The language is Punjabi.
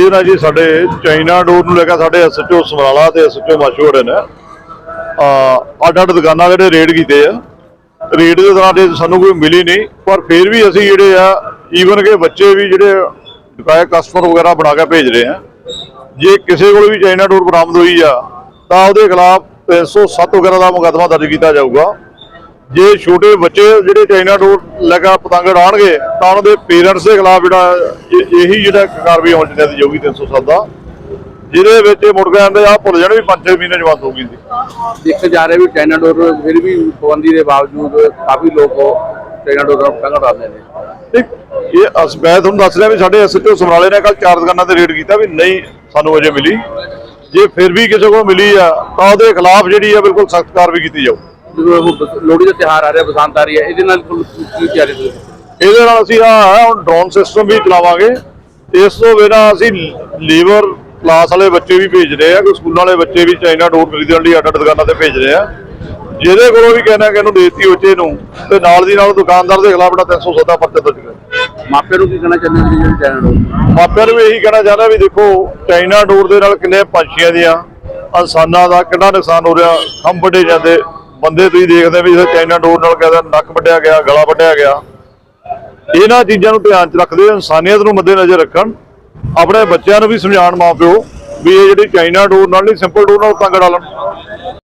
ਇਹ ਨਾ ਜੀ ਸਾਡੇ ਚਾਈਨਾ ਡੋਰ ਨੂੰ ਲੈ ਕੇ ਸਾਡੇ ਐਸਐਚਓ ਸਮਰਾਲਾ ਤੇ ਐਸਐਚਓ ਮਾਸ਼ੂੜੇ ਨੇ ਆ ਅੱਡ ਅੱਡ ਦੁਕਾਨਾਂ ਜਿਹੜੇ ਰੇਡ ਕੀਤੇ ਆ। ਰੇਡ ਦੇ ਦੌਰਾਨ ਤੇ ਸਾਨੂੰ ਕੋਈ ਮਿਲੀ ਨਹੀਂ, ਪਰ ਫਿਰ ਵੀ ਅਸੀਂ ਜਿਹੜੇ ਆ ਈਵਨ ਕਿ ਬੱਚੇ ਵੀ ਜਿਹੜੇ ਬਕਾਇਆ ਕਸਟਮਰ ਵਗੈਰਾ ਬਣਾ ਕੇ ਭੇਜ ਰਹੇ ਆ। ਜੇ ਕਿਸੇ ਕੋਲ ਵੀ ਚਾਈਨਾ ਡੋਰ ਬਰਾਮਦ ਹੋਈ ਆ, ਤਾਂ ਉਹਦੇ ਖਿਲਾਫ 307 ਵਗੈਰਾ ਦਾ ਮੁਕੱਦਮਾ ਦਰਜ ਕੀਤਾ ਜਾਊਗਾ। ਜੇ ਛੋਟੇ ਬੱਚੇ ਜਿਹੜੇ ਚਾਈਨਾ ਡੋਰ ਲੈ ਕੇ ਪਤੰਗ ਉਡਾਣਗੇ ਤਾਂ ਉਹਨਾਂ ਦੇ ਪੇਰੈਂਟਸ ਦੇ ਖਿਲਾਫ ਜਿਹੜਾ ਇਹ- ਜਿਹੜਾ ਕਾਰਵਾਈ ਹੋਣੀ ਚਾਹੀਦੀ ਜਾਊਗੀ 307 ਦਾ। ਜਿਹਦੇ ਵਿੱਚ ਮੁੜ ਕੇ ਆਂਦੇ ਆ ਭੁੱਲ ਜਾਣ ਵੀ 5-6 ਮਹੀਨੇ ਜਵਾਨ ਹੋਊਗੀ ਜੀ ਦੇਖਿਆ ਜਾ ਰਿਹਾ ਵੀ ਚਾਈਨਾ ਡੋਰ ਫਿਰ ਵੀ ਪਾਬੰਦੀ ਦੇ ਬਾਵਜੂਦ ਕਾਫੀ ਲੋਕ ਚਾਈਨਾ ਡੋਰ ਦਾ ਪਤੰਗ ਉਡਾਉਂਦੇ ਨੇ। ਇਹ ਅਸ ਮੈਂ ਤੁਹਾਨੂੰ ਦੱਸ ਰਿਹਾ ਵੀ ਸਾਡੇ ਐਸਐਚਓ ਸਮਰਾਲੇ ਨੇ ਕੱਲ ਚਾਰ ਦੁਕਾਨਾਂ ਤੇ ਰੇਡ ਕੀਤਾ ਵੀ ਨਹੀਂ ਸਾਨੂੰ ਅਜੇ ਮਿਲੀ। ਜੇ ਫਿਰ ਵੀ ਕਿਸੇ ਕੋਲ ਮਿਲੀ ਆ ਤਾਂ ਉਹਦੇ ਖਿਲਾਫ ਜਿਹੜੀ ਆ ਬਿਲਕੁਲ ਸਖਤ ਕਾਰਵਾਈ ਕੀਤੀ ਜਾਊ। ਲੋਹੜੀ ਦਾ ਤਿਉਹਾਰ ਆ ਰਿਹਾ ਬਸੰਤ ਆ ਰਹੀ ਹੈ ਇਹਦੇ ਨਾਲ ਤੁਹਾਨੂੰ ਕੀ ਕੀ ਤਿਆਰੀ ਤੁਸੀਂ? ਇਹਦੇ ਨਾਲ ਅਸੀਂ ਆ ਹੁਣ ਡਰੋਨ ਸਿਸਟਮ ਵੀ ਚਲਾਵਾਂਗੇ। ਇਸ ਤੋਂ ਬਿਨਾਂ ਅਸੀਂ ਲੀਵਰ ਕਲਾਸ ਵਾਲੇ ਬੱਚੇ ਵੀ ਭੇਜ ਰਹੇ ਆ ਕੋਈ ਸਕੂਲਾਂ ਵਾਲੇ ਬੱਚੇ ਵੀ ਚਾਈਨਾ ਡੋਰ ਖਰੀਦਣ ਲਈ ਅੱਡ ਅੱਡ ਦੁਕਾਨਾਂ ਤੇ ਭੇਜ ਰਹੇ ਆ ਜਿਹਦੇ ਕੋਲੋਂ ਵੀ ਕਹਿਣਾ ਕਿ ਇਹਨੂੰ ਦੇਤੀ ਬੱਚੇ ਨੂੰ ਤੇ ਨਾਲ ਦੀ ਨਾਲ ਦੁਕਾਨਦਾਰ ਦੇ ਖਿਲਾਫ 300 ਦਾ ਪਰਚਾ ਦਰਜ ਕਰ। ਮਾਪਿਆਂ ਨੂੰ ਕੀ ਕਹਿਣਾ ਚਾਹੁੰਦੇ ਜਿਹੜੀ ਚਾਈਨਾ ਡੋਰ? ਮਾਪਿਆਂ ਨੂੰ ਵੀ ਇਹੀ ਕਹਿਣਾ ਚਾਹੁੰਦਾ ਵੀ ਦੇਖੋ ਚਾਈਨਾ ਡੋਰ ਦੇ ਨਾਲ ਕਿੰਨੇ ਪੰਛੀਆਂ ਦੀਆਂ ਇਨਸਾਨਾਂ ਦਾ ਕਿੰਨਾ ਨੁਕਸਾਨ ਹੋ ਰਿਹਾ ਖੰਭ ਵੱਢੇ ਜਾਂਦੇ ਬੰਦੇ ਤੁਸੀਂ ਦੇਖਦੇ ਵੀ ਚਾਈਨਾ ਡੋਰ ਨਾਲ ਕਹਿੰਦਾ ਨੱਕ ਵੱਢਿਆ ਗਿਆ, ਗਲਾ ਵੱਢਿਆ ਗਿਆ। ਇਹਨਾਂ ਚੀਜ਼ਾਂ ਨੂੰ ਧਿਆਨ 'ਚ ਰੱਖਦੇ ਹੋਏ ਇਨਸਾਨੀਅਤ ਨੂੰ ਮੱਦੇਨਜ਼ਰ ਰੱਖਣ, ਆਪਣੇ ਬੱਚਿਆਂ ਨੂੰ ਵੀ ਸਮਝਾਉਣ ਮਾਪਿਓ ਵੀ ਇਹ ਜਿਹੜੀ ਚਾਈਨਾ ਡੋਰ ਨਾਲ ਨਹੀਂ, ਸਿੰਪਲ ਡੋਰ ਨਾਲ ਪਤੰਗ ਉਡਾ ਲੈਣ